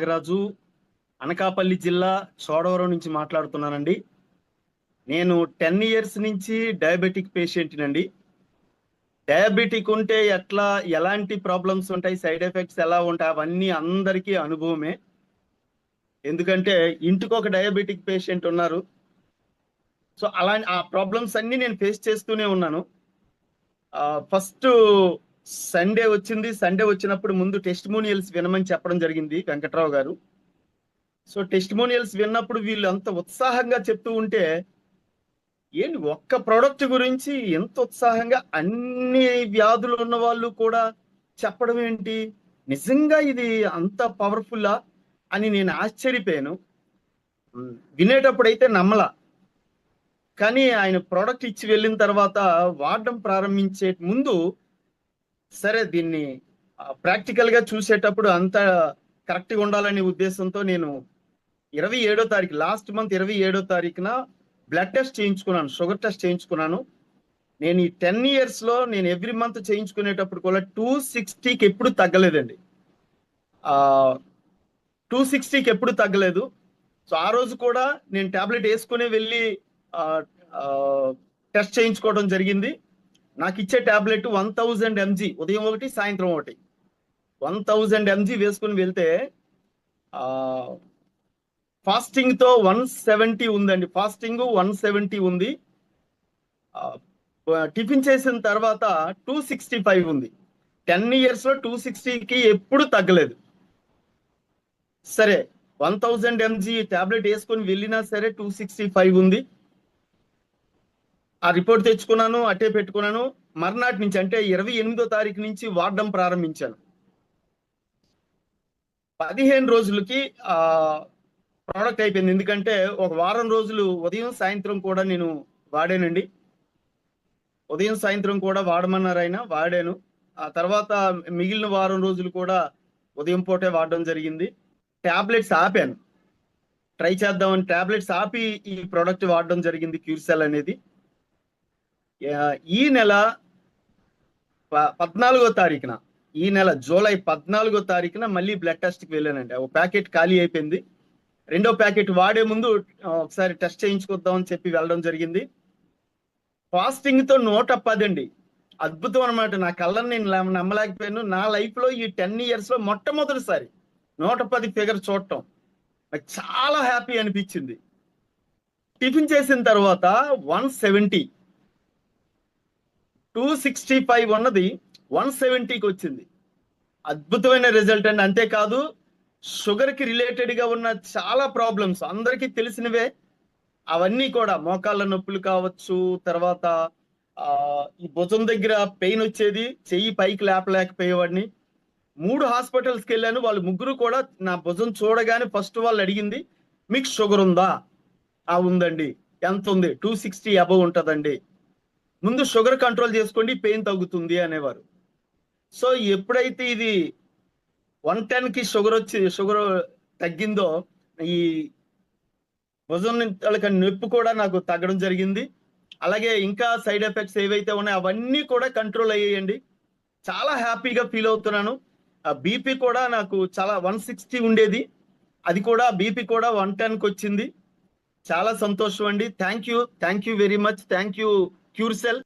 నాగరాజు అనకాపల్లి జిల్లా చోడవరం నుంచి మాట్లాడుతున్నానండి. నేను టెన్ ఇయర్స్ నుంచి డయాబెటిక్ పేషెంట్నండి. డయాబెటిక్ ఉంటే ఎట్లా ఎలాంటి ప్రాబ్లమ్స్ ఉంటాయి సైడ్ ఎఫెక్ట్స్ ఎలా ఉంటాయి అవన్నీ అందరికీ అనుభవమే. ఎందుకంటే ఇంటికి ఒక డయాబెటిక్ పేషెంట్ ఉన్నారు. సో అలా ఆ ప్రాబ్లమ్స్ అన్నీ నేను ఫేస్ చేస్తూనే ఉన్నాను. ఫస్ట్ సండే వచ్చింది. సండే వచ్చినప్పుడు ముందు టెస్టిమోనియల్స్ వినమని చెప్పడం జరిగింది వెంకట్రావు గారు. సో టెస్టిమోనియల్స్ విన్నప్పుడు వీళ్ళు అంత ఉత్సాహంగా చెప్తూ ఉంటే ఏంటి ఒక్క ప్రోడక్ట్ గురించి ఎంత ఉత్సాహంగా అన్ని వ్యాధులు ఉన్న వాళ్ళు కూడా చెప్పడం ఏంటి? నిజంగా ఇది అంత పవర్ఫుల్లా అని నేను ఆశ్చర్యపోయాను. వినేటప్పుడైతే నమ్మలా. కానీ ఆయన ప్రోడక్ట్ ఇచ్చి వెళ్ళిన తర్వాత వాడడం ప్రారంభించే ముందు సరే దీన్ని ప్రాక్టికల్గా చూసేటప్పుడు అంత కరెక్ట్గా ఉండాలనే ఉద్దేశంతో నేను ఇరవై ఏడో తారీఖు లాస్ట్ మంత్ ఇరవై ఏడో తారీఖున బ్లడ్ టెస్ట్ చేయించుకున్నాను షుగర్ టెస్ట్ చేయించుకున్నాను. నేను ఈ టెన్ ఇయర్స్లో నేను ఎవ్రీ మంత్ చేయించుకునేటప్పుడు కూడా టూ సిక్స్టీకి ఎప్పుడు తగ్గలేదండి. టూ సిక్స్టీకి ఎప్పుడు తగ్గలేదు. సో ఆ రోజు కూడా నేను టాబ్లెట్ వేసుకునే వెళ్ళి టెస్ట్ చేయించుకోవడం జరిగింది. నాకు ఇచ్చే ట్యాబ్లెట్ వన్ థౌజండ్ ఎంజీ. ఉదయం ఒకటి సాయంత్రం ఒకటి. వన్ థౌజండ్ ఎంజీ వేసుకుని వెళ్తే ఫాస్టింగ్తో వన్ సెవెంటీ ఉందండి. ఫాస్టింగ్ వన్ సెవెంటీ ఉంది. టిఫిన్ చేసిన తర్వాత టూ సిక్స్టీ ఫైవ్ ఉంది. టెన్ ఇయర్స్లో టూ సిక్స్టీకి ఎప్పుడు తగ్గలేదు. సరే వన్ థౌజండ్ ఎంజీ ట్యాబ్లెట్ వేసుకొని వెళ్ళినా సరే టూ సిక్స్టీ ఫైవ్ ఉంది. ఆ రిపోర్ట్ తెచ్చుకున్నాను అట్టే పెట్టుకున్నాను. మర్నాటి నుంచి అంటే ఇరవై ఎనిమిదో తారీఖు నుంచి వాడడం ప్రారంభించాను. పదిహేను రోజులకి ఆ ప్రోడక్ట్ అయిపోయింది. ఎందుకంటే ఒక వారం రోజులు ఉదయం సాయంత్రం కూడా నేను వాడానండి. ఉదయం సాయంత్రం కూడా వాడమన్నారు ఆయన వాడాను. ఆ తర్వాత మిగిలిన వారం రోజులు కూడా ఉదయం పూటే వాడడం జరిగింది. ట్యాబ్లెట్స్ ఆపాను. ట్రై చేద్దామని ట్యాబ్లెట్స్ ఆపి ఈ ప్రోడక్ట్ వాడడం జరిగింది క్యూర్సెల్ అనేది. ఈ నెల ప- పద్నాలుగో తారీఖున ఈ నెల జూలై పద్నాలుగో తారీఖున మళ్ళీ బ్లడ్ టెస్ట్కి వెళ్ళానండి. ఒక ప్యాకెట్ ఖాళీ అయిపోయింది. రెండో ప్యాకెట్ వాడే ముందు ఒకసారి టెస్ట్ చేయించుకుందామని చెప్పి వెళ్ళడం జరిగింది. ఫాస్టింగ్తో నూట పది అండి అద్భుతం అనమాట నా కళ్ళని నేను నమ్మలేకపోయాను. నా లైఫ్లో ఈ టెన్ ఇయర్స్లో మొట్టమొదటిసారి నూట పది ఫిగర్ చూడటం నాకు చాలా హ్యాపీ అనిపించింది. టిఫిన్ చేసిన తర్వాత one seventy two sixty five ఉన్నది వన్ సెవెంటీకి వచ్చింది. అద్భుతమైన రిజల్ట్ అండి. అంతేకాదు షుగర్కి రిలేటెడ్గా ఉన్న చాలా ప్రాబ్లమ్స్ అందరికీ తెలిసినవే. అవన్నీ కూడా మోకాళ్ళ నొప్పులు కావచ్చు తర్వాత ఈ భుజం దగ్గర పెయిన్ వచ్చేది చెయ్యి పైకి లేపలేకపోయేవాడిని. మూడు హాస్పిటల్స్కి వెళ్ళాను. వాళ్ళు ముగ్గురు కూడా నా భుజం చూడగానే ఫస్ట్ వాళ్ళు అడిగింది మీకు షుగర్ ఉందా? ఆ ఉందండి. ఎంత ఉంది? టూ సిక్స్టీ అబవ్ ఉంటుందండి. ముందు షుగర్ కంట్రోల్ చేసుకోండి పెయిన్ తగ్గుతుంది అనేవారు. సో ఎప్పుడైతే ఇది వన్ టెన్కి షుగర్ వచ్చి షుగర్ తగ్గిందో ఈ భుజం నొప్పి కూడా నాకు తగ్గడం జరిగింది. అలాగే ఇంకా సైడ్ ఎఫెక్ట్స్ ఏవైతే ఉన్నాయో అవన్నీ కూడా కంట్రోల్ అయ్యేయండి. చాలా హ్యాపీగా ఫీల్ అవుతున్నాను. ఆ బీపీ కూడా నాకు చాలా వన్ సిక్స్టీ ఉండేది. అది కూడా బీపీ కూడా వన్ టెన్కి వచ్చింది. చాలా సంతోషం అండి. Thank you. Thank you very much. Thank you క్యూర్సెల్